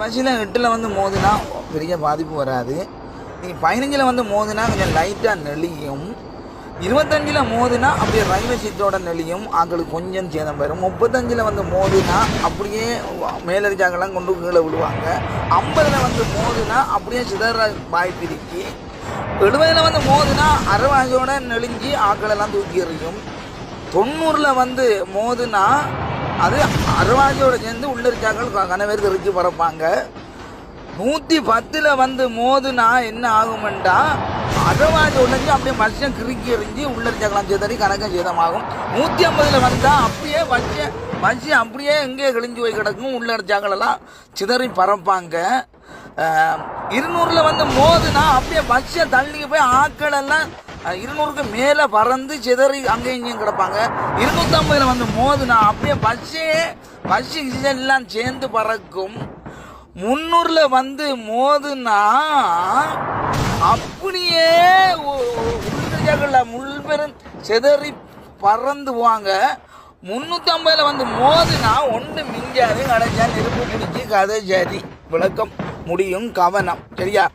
பஸ்ஸில் எட்டில் வந்து மோதினா பெரிய பாதிப்பு வராது. நீ பதினஞ்சில் வந்து மோதினா கொஞ்சம் லைட்டாக நெளியும். இருபத்தஞ்சில் மோதினா அப்படியே ரயில்வே சீட்டோட நெளியும். ஆக்களுக்கு கொஞ்சம் சேதம் வரும். முப்பத்தஞ்சில் வந்து மோதினா அப்படியே மேலடிச்சாக்கெல்லாம் கொண்டு கீழே விழுவாங்க. ஐம்பதில் வந்து மோதினா அப்படியே சிதற வாய்ப்பு இருக்கு. எழுபதில் வந்து மோதினா அரைவாசியோட நெளிஞ்சு ஆக்களெல்லாம் தூக்கி எறியும். தொண்ணூறில் வந்து மோதுனா அது அருவாஜியோட சேர்ந்து உள்ளிருச்சாக்கள் கனவேர் தெரிஞ்சு பறப்பாங்க. நூற்றி பத்தில் வந்து மோதுனா என்ன ஆகுமெண்டா? அரைவாசி உடஞ்சி அப்படியே மனுஷன் கிறுக்கி எறிஞ்சு உள்ளிருச்சாக்கலாம் சேதறி கணக்கம் சேதமாகும் நூற்றி ஐம்பதில் வந்தால் அப்படியே மனுஷன் மனுஷன் அப்படியே எங்கேயே கிழிஞ்சு போய் கிடக்கும்? உள்ளடிச்சாங்களெல்லாம் சிதறி பறப்பாங்க. இருநூறில் இருநூறுல வந்து மோதுனா அப்படியே பஸ்ஸை தள்ளிக்கு போய் ஆட்கள் எல்லாம் இருநூறுக்கு மேலே பறந்து சிதறி அங்கேயும் இங்கேயும் கிடப்பாங்க. இருநூற்றம்பதில் வந்து மோதுனா அப்படியே பஸ்ஸே பஸ் எல்லாம் சேர்ந்து பறக்கும். முந்நூறில் வந்து மோதுனா அப்படியே உள்ளிருச்சாக்கள்ல முள்பெரும் சிதறி பறந்து போவாங்க. முந்நூற்றம்பதில் வந்து மோதுனா ஒன்று மிஞ்சாது கடைசியா நெருப்பு பிடிச்சி கதை சரி விளக்கம் முடியும் கவனம். சரியா?